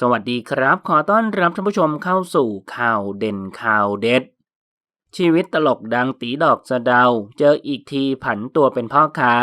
สวัสดีครับ ขอต้อนรับท่านผู้ชมเข้าสู่ข่าวเด่นข่าวเด็ด ชีวิตตลกดังตีดอกสะเดา เจออีกทีผันตัวเป็นพ่อค้า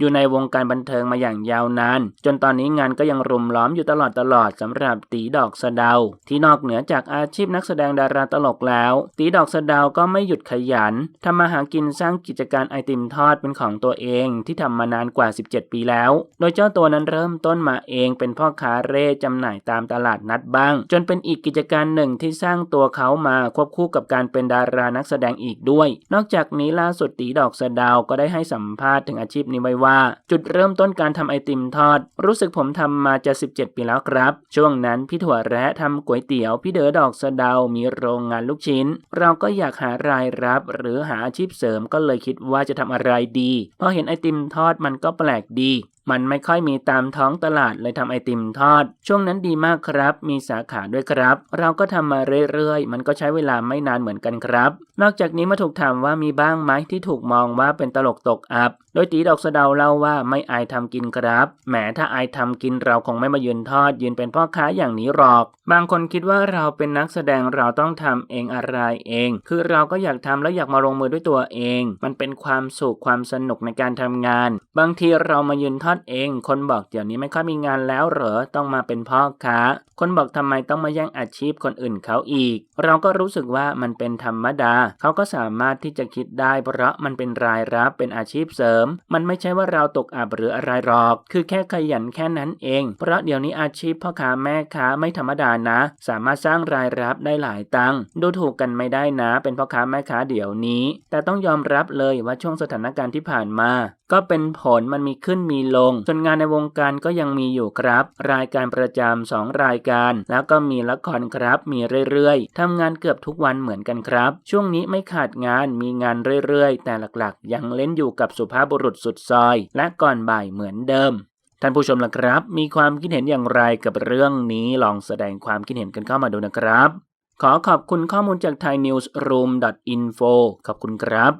อยู่ในวงการบันเทิงมาอย่างยาวนาน จนตอนนี้งานก็ยังรุมล้อมอยู่ตลอดตลอดสำหรับตีดอกสะเดา ที่นอกเหนือจากอาชีพนักแสดงดาราตลกแล้ว ตีดอกสะเดาก็ไม่หยุดขยันทำมาหากินสร้างกิจการไอติมทอดเป็นของตัวเองที่ทำมานานกว่า 17 ปีแล้ว โดยเจ้าตัวนั้นเริ่มต้นมาเองเป็นพ่อค้าเร่จำหน่ายตามตลาดนัดบ้าง จนเป็นอีกกิจการหนึ่งที่สร้างตัวเขามาควบคู่กับการเป็นดารานักแสดงอีกด้วย นอกจากนี้ล่าสุดตีดอกสะเดาก็ได้ให้สัมภาษณ์ถึงอาชีพนี้ไว้ว่าจุดเริ่มต้นการทำไอติมทอด รู้สึกผมทำมาจะ 17 ปีแล้วครับ ช่วงนั้นพี่ถั่วแระทำก๋วยเตี๋ยวพี่เด๋อดอกสะเดา มีโรงงานลูกชิ้น เราก็อยากหารายรับ หรือหาอาชีพเสริมก็เลยคิดว่าจะทำอะไรดีพอเห็นไอติมทอดมันก็แปลกดี มันไม่ค่อยมีตามท้องตลาดเลยทำไอติมทอด ช่วงนั้นดีมากครับ มีสาขาด้วยครับ เราก็ทำมาเรื่อยๆ มันก็ใช้เวลาไม่นานเหมือนกันครับ นอกจากนี้มาถูกถามว่ามีบ้างไหมที่ถูกมองว่าเป็นตลกตกอับ โดยตีดอกสะเดาเล่าว่าไม่อายทำกินครับ แหมถ้าอายทำกินเราคงไม่มายืนทอด ยืนเป็นพ่อค้าอย่างนี้หรอก บางคนคิดว่าเราเป็นนักแสดงเราต้องทำเองอะไรเอง คือเราก็อยากทำแล้วอยากมาลงมือด้วยตัวเอง มันเป็นความสุขความสนุกในการทำงาน บางทีเรามายืนทอดเอง คนบอกเดี๋ยวนี้ไม่ค่อยมีงานแล้วเหรอ ต้องมาเป็นพ่อค้า คนบอกทำไมต้องมาแย่งอาชีพคนอื่นเขาอีก เราก็รู้สึกว่ามันเป็นธรรมดา เขาก็สามารถที่จะคิดได้เพราะมันเป็นรายรับเป็นอาชีพเสริม มันไม่ใช่ว่าเราตกอับหรืออะไรหรอก คือแค่ขยันแค่นั้นเอง เพราะเดี๋ยวนี้อาชีพพ่อค้าแม่ค้าไม่ธรรมดานะ สามารถสร้างรายรับได้หลายตังค์ดูถูกกันไม่ได้นะ เป็นพ่อค้าแม่ค้าเดี๋ยวนี้ แต่ต้องยอมรับเลยว่าช่วงสถานการณ์ที่ผ่านมา ก็เป็นผลมันมีขึ้นมีลง ส่วนงานในวงการก็ยังมีอยู่ครับ รายการประจำสองรายการ แล้วก็มีละครครับ มีเรื่อยๆทำงานเกือบทุกวันเหมือนกันครับ ช่วงนี้ไม่ขาดงานมีงานเรื่อยๆ แต่หลักๆ ยังเล่นอยู่กับสุภาพบุรุษสุดซอย และก่อนบ่ายเหมือนเดิมท่านผู้ชมล่ะครับ มีความคิดเห็นอย่างไรกับเรื่องนี้ลองแสดงความคิดเห็นกันเข้ามาดูนะครับ ขอขอบคุณข้อมูลจาก thainewsroom.info ขอบคุณครับ